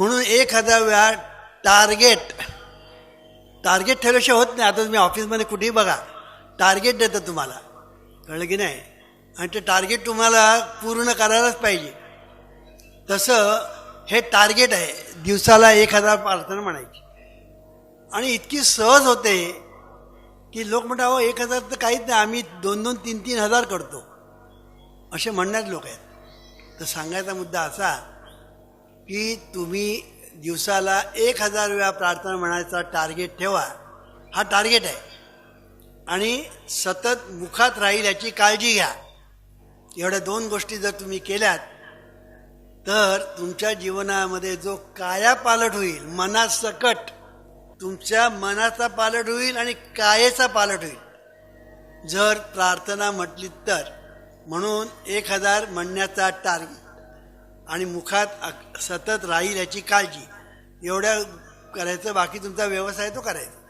म्हणून एक हजार वेळा टार्गेट टार्गेट ठेवल्याशिवाय होत नाही. आता तुम्ही ऑफिसमध्ये कुठेही बघा टार्गेट देतं तुम्हाला. कळलं की नाही? आणि ते टार्गेट तुम्हाला पूर्ण करायलाच पाहिजे. तसं हे टार्गेट आहे. दिवसाला एक हजार प्रार्थना म्हणायची. आणि इतकी सहज होते की लोक म्हणतात अहो एक हजार तर काहीच नाही. आम्ही दोन दोन तीन तीन हजार करतो. असे म्हणणारे लोक आहेत. तर सांगायचा मुद्दा असा की तुम्ही दिवसाला एक हजार वेळा प्रार्थना म्हणायचा टार्गेट ठेवा. हा टार्गेट आहे. आणि सतत मुखात राहील याची काळजी घ्या. एवढ्या दोन गोष्टी जर तुम्ही केल्यात तर तुमच्या जीवनामध्ये जो काया पालट होईल मनासकट तुमच्या मनाचा पालट होईल आणि कायेचा पालट होईल. जर प्रार्थना म्हटली तर. म्हणून एक हजार म्हणण्याचा टार्गेट आणि मुखात सतत राहील याची काळजी. एवढ्या करायचं बाकी तुमचा व्यवसाय तो करायचा.